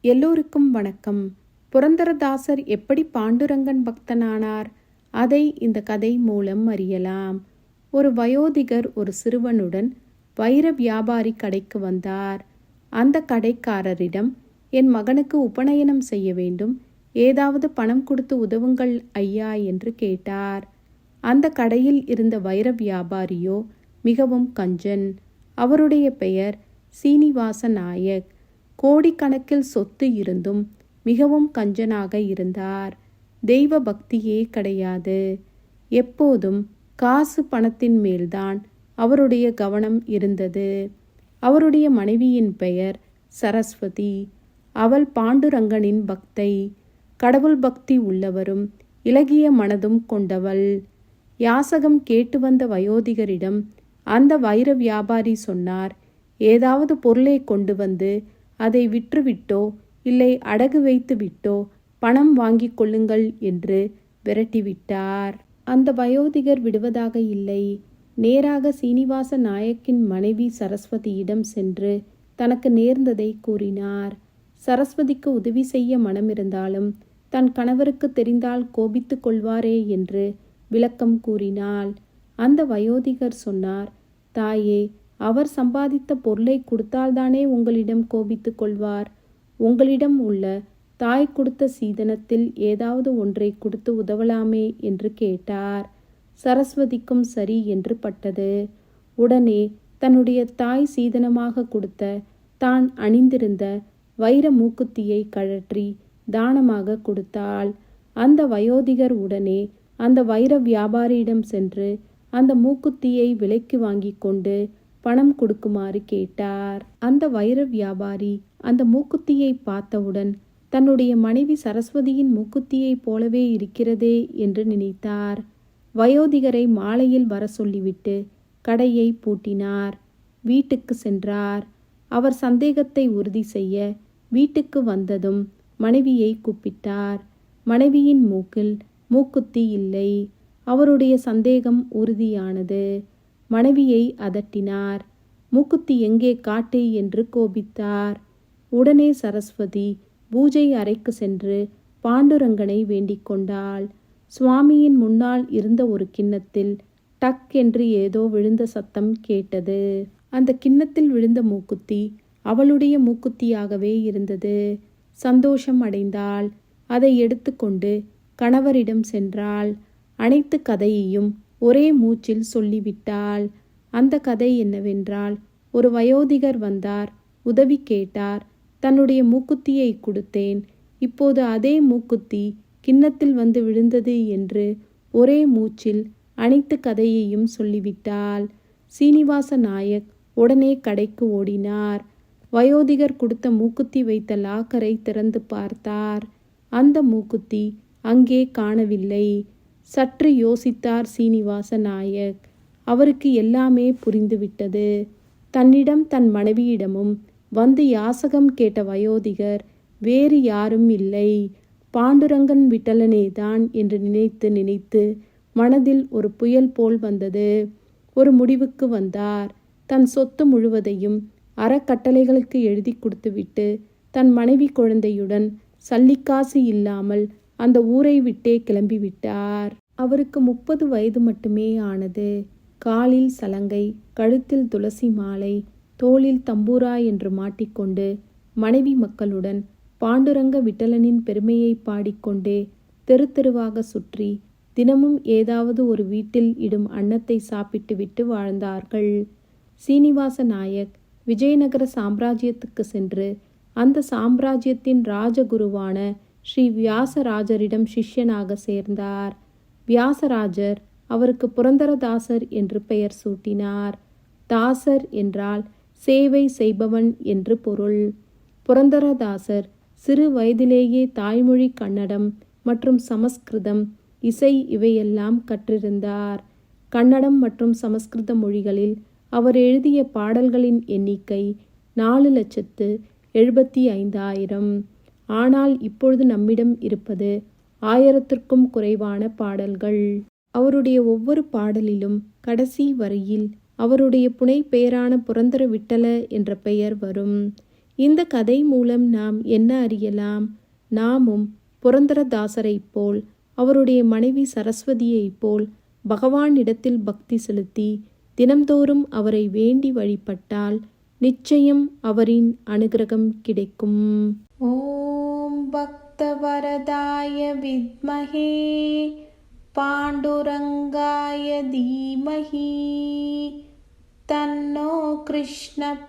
எல்லோருக்கும் வணக்கம். புரந்தரதாசர் எப்படி பாண்டுரங்கன் பக்தனானார்? அதை இந்த கதை மூலம் அறியலாம். ஒரு வயோதிகர் ஒரு சிறுவனுடன் வைர வியாபாரி கடைக்கு வந்தார். அந்த கடைக்காரரிடம் என் மகனுக்கு உபநயனம் செய்ய வேண்டும். ஏதாவது பணம் கொடுத்து உதவுங்கள் ஐயா என்று கேட்டார். அந்த கடையில் இருந்த வைர வியாபாரியோ மிகவும் கஞ்சன். அவருடைய பெயர் சீனிவாச நாயக். கோடிக்கணக்கில் சொத்து இருந்தும் மிகவும் கஞ்சனாக இருந்தார். தெய்வ பக்தியே கிடையாது. எப்போதும் காசு பணத்தின் மேல்தான் அவருடைய கவனம் இருந்தது. அவருடைய மனைவியின் பெயர் சரஸ்வதி. அவள் பாண்டுரங்கனின் பக்தை. கடவுள் பக்தி உள்ளவரும் இலகிய மனதும் கொண்டவள். யாசகம் கேட்டு வந்த வயோதிகரிடம் அந்த வைர வியாபாரி சொன்னார் ஏதாவது பொருளை கொண்டு வந்து அதை விற்றுவிட்டோ இல்லை அடகு வைத்து விட்டோ பணம் வாங்கிக் கொள்ளுங்கள் என்று விரட்டிவிட்டார். அந்த வயோதிகர் விடுவதாக இல்லை. நேராக சீனிவாச நாயக்கின் மனைவி சரஸ்வதியிடம் சென்று தனக்கு நேர்ந்ததை கூறினார். சரஸ்வதிக்கு உதவி செய்ய மனமிருந்தாலும் தன் கணவருக்கு தெரிந்தால் கோபித்துக் கொள்வாரே என்று விளக்கம் கூறினாள். அந்த வயோதிகர் சொன்னார் தாயே அவர் சம்பாதித்த பொருளை கொடுத்தால்தானே உங்களிடம் கோபித்து கொள்வார். உங்களிடம் உள்ள தாய் கொடுத்த சீதனத்தில் ஏதாவது ஒன்றை கொடுத்து உதவலாமே என்று கேட்டார். சரஸ்வதிக்கும் சரி என்று பட்டது. உடனே தன்னுடைய தாய் சீதனமாக கொடுத்த தான் அணிந்திருந்த வைர மூக்குத்தியை கழற்றி தானமாக கொடுத்தாள். அந்த வயோதிகர் உடனே அந்த வைர வியாபாரியிடம் சென்று அந்த மூக்குத்தியை விலைக்கு வாங்கி கொண்டு பணம் கொடுக்குமாறு கேட்டார். அந்த வைர வியாபாரி அந்த மூக்குத்தியை பார்த்தவுடன் தன்னுடைய மனைவி சரஸ்வதியின் மூக்குத்தியைப் போலவே இருக்கிறதே என்று நினைத்தார். வயோதிகரை மாலையில் வர சொல்லிவிட்டு கடையை பூட்டினார். வீட்டுக்கு சென்றார். அவர் சந்தேகத்தை உறுதி செய்ய வீட்டுக்கு வந்ததும் மனைவியை கூப்பிட்டார். மனைவியின் மூக்கில் மூக்குத்தி இல்லை. அவருடைய சந்தேகம் உறுதியானது. மனைவியை அதட்டினார். மூக்குத்தி எங்கே காட்டு என்று கோபித்தார். உடனே சரஸ்வதி பூஜை அறைக்கு சென்று பாண்டுரங்கனை வேண்டிக் கொண்டாள். சுவாமியின் முன்னால் இருந்த ஒரு கிண்ணத்தில் டக் என்று ஏதோ விழுந்த சத்தம் கேட்டது. அந்த கிண்ணத்தில் விழுந்த மூக்குத்தி அவளுடைய மூக்குத்தியாகவே இருந்தது. சந்தோஷம் அடைந்தாள். அதை எடுத்துக்கொண்டு கணவரிடம் சென்றாள். அனைத்து கதையையும் ஒரே மூச்சில் சொல்லிவிட்டாள். அந்த கதை என்னவென்றால் ஒரு வயோதிகர் வந்தார் உதவி கேட்டார் தன்னுடைய மூக்குத்தியை கொடுத்தேன். இப்போது அதே மூக்குத்தி கிண்ணத்தில் வந்து விழுந்தது என்று ஒரே மூச்சில் அனைத்து கதையையும் சொல்லிவிட்டாள். சீனிவாச நாயக் உடனே கடைக்கு ஓடினார். வயோதிகர் கொடுத்த மூக்குத்தி வைத்த லாக்கரை திறந்து பார்த்தார். அந்த மூக்குத்தி அங்கே காணவில்லை. சற்று யோசித்தார் சீனிவாச நாயக். அவருக்கு எல்லாமே புரிந்துவிட்டது. தன்னிடம் தன் மனைவியிடமும் வந்து யாசகம் கேட்ட வயோதிகர் வேறு யாரும் இல்லை. பாண்டுரங்கன் விட்டலனேதான் என்று நினைத்து நினைத்து மனதில் ஒரு புயல் போல் வந்தது. ஒரு முடிவுக்கு வந்தார். தன் சொத்து முழுவதையும் அறக்கட்டளைகளுக்கு எழுதி கொடுத்துவிட்டு தன் மனைவி குழந்தையுடன் சல்லிக்காசு இல்லாமல் அந்த ஊரை விட்டே கிளம்பிவிட்டார். அவருக்கு முப்பது வயது மட்டுமே ஆனது. காலில் சலங்கை கழுத்தில் துளசி மாலை தோளில் தம்பூரா என்று மாட்டிக்கொண்டு மனைவி மக்களுடன் பாண்டுரங்க விட்டலனின் பெருமையை பாடிக்கொண்டே தெரு தெருவாக சுற்றி தினமும் ஏதாவது ஒரு வீட்டில் இடும் அன்னத்தை சாப்பிட்டுவிட்டு வாழ்ந்தார்கள். சீனிவாச நாயக் விஜயநகர சாம்ராஜ்யத்துக்கு சென்று அந்த சாம்ராஜ்யத்தின் ராஜகுருவான ஸ்ரீ வியாசராஜரிடம் சிஷ்யனாக சேர்ந்தார். வியாசராஜர் அவருக்கு புரந்தரதாசர் என்று பெயர் சூட்டினார். தாசர் என்றால் சேவை செய்பவன் என்று பொருள். புரந்தரதாசர் சிறு வயதிலேயே தாய்மொழி கன்னடம் மற்றும் சமஸ்கிருதம் இசை இவையெல்லாம் கற்றிருந்தார். கன்னடம் மற்றும் சமஸ்கிருத மொழிகளில் அவர் எழுதிய பாடல்களின் எண்ணிக்கை நாலு லட்சத்து எழுபத்தி ஐந்தாயிரம். ஆனால் இப்பொழுது நம்மிடம் இருப்பது ஆயிரத்திற்கும் குறைவான பாடல்கள். அவருடைய ஒவ்வொரு பாடலிலும் கடைசி வரியில் அவருடைய புனை பெயரான புரந்தர விட்டல என்ற பெயர் வரும். இந்த கதை மூலம் நாம் என்ன அறியலாம்? நாமும் புரந்தரதாசரைப் போல் அவருடைய மனைவி சரஸ்வதியைப் போல் பகவானிடத்தில் பக்தி செலுத்தி தினம்தோறும் அவரை வேண்டி வழிபட்டால் நிச்சயம் அவரின் அனுகிரகம் கிடைக்கும். ஓ भक्तवरदाय विद्महे पाण्डुरङ्गाय धीमहि। तन्नो कृष्णप्रचोदयात्